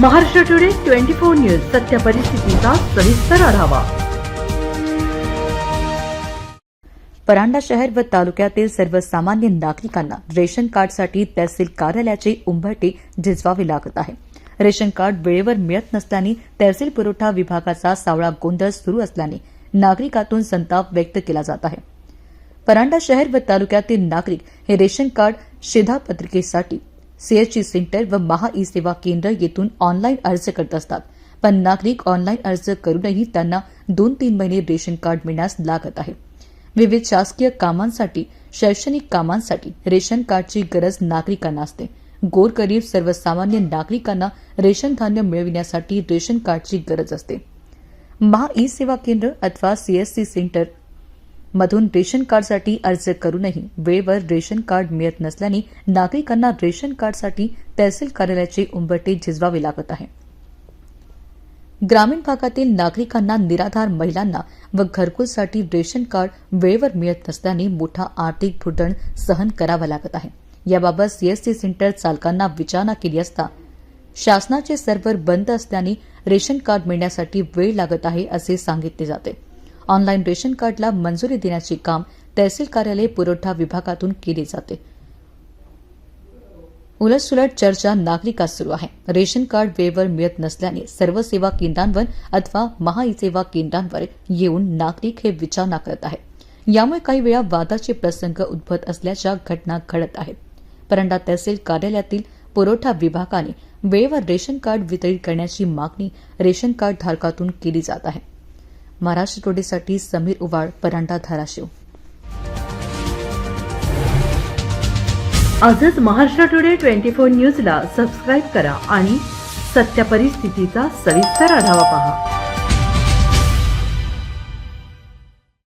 Maharashtra today twenty four news सत्य परिस्थितीचा सविस्तर आढावा. परांडा शहर व तालुक्यातील सर्वसामान्य नागरिकांना रेशन कार्डसाठी तहसील कार्यालयाची उंबरटी झिजवावी लागत आहे. रेशन कार्ड वेळेवर मिळत नसल्याने तहसील पुरवठा विभागाचा सावळा गोंधळ सुरू असल्याने नागरिकातून संताप व्यक्त केला जात आहे. परांडा शहर व तालुक्यातील नागरिक हे रेशन कार्ड शिधापत्रिकेसाठी सीएचसी सेंटर व महा ई सेवा केंद्र येथून ऑनलाईन अर्ज करत असतात. पण नागरिक ऑनलाईन अर्ज करूनही त्यांना दोन तीन महिने रेशन कार्ड मिळण्यास लागत आहे. विविध शासकीय कामांसाठी शैक्षणिक कामांसाठी रेशन कार्डची गरज नागरिकांना असते. गोरगरीब सर्वसामान्य नागरिकांना रेशन धान्य मिळविण्यासाठी रेशन कार्डची गरज असते. महा ई सेवा केंद्र अथवा सीएससी सेंटर मधून रेशन कार्डसाठी अर्ज करूनही वेळेवर रेशन कार्ड मिळत नसल्याने नागरिकांना रेशन कार्डसाठी तहसील कार्यालयाचे उंबरटे झिजवावे लागत आहे. ग्रामीण भागातील नागरिकांना निराधार महिलांना व घरकुलसाठी रेशन कार्ड वेळेवर मिळत नसल्याने मोठा आर्थिक भुर्दण सहन करावा लागत आहे. याबाबत सीएसटी सेंटर चालकांना विचारणा केली असता शासनाचे सर्व्हर बंद असल्याने रेशन कार्ड मिळण्यासाठी वेळ लागत आहे असे सांगितले जाते. ऑनलाईन रेशन कार्डला मंजुरी देण्याचे काम तहसील कार्यालय पुरवठा विभागातून केले जाते. उलटसुलट चर्चा नागरिकात सुरू आहे. रेशन कार्ड वेळेवर मिळत नसल्याने सर्व सेवा केंद्रांवर अथवा महा सेवा केंद्रांवर येऊन नागरिक हे विचारणा करत आहेत. यामुळे काही वेळा वादाचे प्रसंग उद्भवत असल्याच्या घटना घडत आहेत. परंडा तहसील कार्यालयातील पुरवठा विभागाने वेळेवर रेशन कार्ड वितरित करण्याची मागणी रेशन कार्ड धारकातून केली जात आहे. महाराष्ट्र टुडेसाठी समीर उवाड परांडा धाराशिव. आजच महाराष्ट्र टुडे ट्वेंटी फोर न्यूजला सबस्क्राईब करा आणि सत्य परिस्थितीचा सविस्तर आढावा पहा.